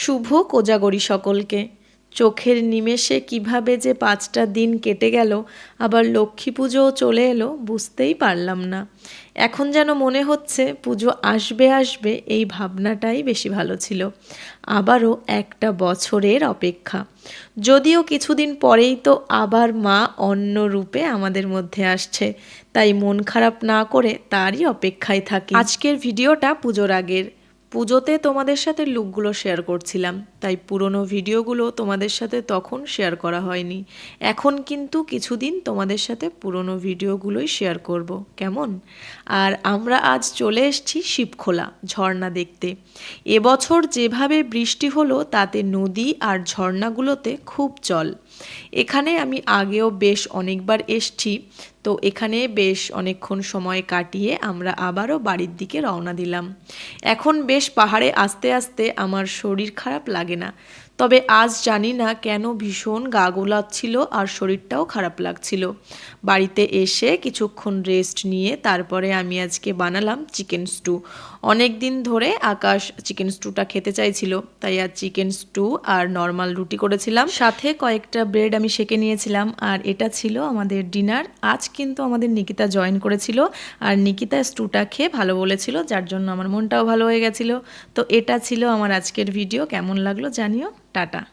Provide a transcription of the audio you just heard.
শুভ কোজাগরী সকলকে। চোখের নিমেষে কীভাবে যে পাঁচটা দিন কেটে গেল, আবার লক্ষ্মী পুজোও চলে এলো, বুঝতেই পারলাম না। এখন যেন মনে হচ্ছে পুজো আসবে আসবে এই ভাবনাটাই বেশি ভালো ছিল। আবারও একটা বছরের অপেক্ষা। যদিও কিছুদিন পরেই তো আবার মা অন্য রূপে আমাদের মধ্যে আসছে, তাই মন খারাপ না করে তারই অপেক্ষায় থাকি। আজকের ভিডিওটা পুজোর আগের। পুজোতে তোমাদের সাথে লুকগুলো শেয়ার করছিলাম, তাই পুরনো ভিডিওগুলো তোমাদের সাথে তখন শেয়ার করা হয়নি। এখন কিন্তু কিছুদিন তোমাদের সাথে পুরনো ভিডিওগুলোই শেয়ার করব, কেমন? আর আমরা আজ চলে এসেছি শিবখোলা, ঝর্ণা দেখতে। এবছর যেভাবে বৃষ্টি হলো, তাতে নদী আর ঝর্ণাগুলোতে খুব জল। এখানে আমি আগেও বেশ অনেকবার এসছি তো এখানে বেশ অনেকক্ষণ সময় কাটিয়ে আমরা আবারও বাড়ির দিকে রওনা দিলাম। এখন বেশ পাহাড়ে আস্তে আস্তে আমার শরীর খারাপ লাগে না। তবে আজ জানি না কেন ভীষণ গা গোলাচ্ছিল আর শরীরটাও খারাপ লাগছিল। বাড়িতে এসে কিছুক্ষণ রেস্ট নিয়ে তারপরে আমি আজকে বানালাম চিকেন স্টু। অনেক দিন ধরে আকাশ চিকেন স্টুটা খেতে চাইছিল, তাই আজ চিকেন স্টু আর নর্মাল রুটি করেছিলাম। সাথে কয়েকটা ব্রেড আমি সেকে নিয়েছিলাম আর এটা ছিল আমাদের ডিনার। আজ কিন্তু আমাদের নিকিতা জয়েন করেছিল আর নিকিতা স্টুটা খেয়ে ভালো বলেছিল, যার জন্য আমার মনটাও ভালো হয়ে গেছিল। তো এটা ছিল আমার আজকের ভিডিও, কেমন লাগল জানিও। Tata.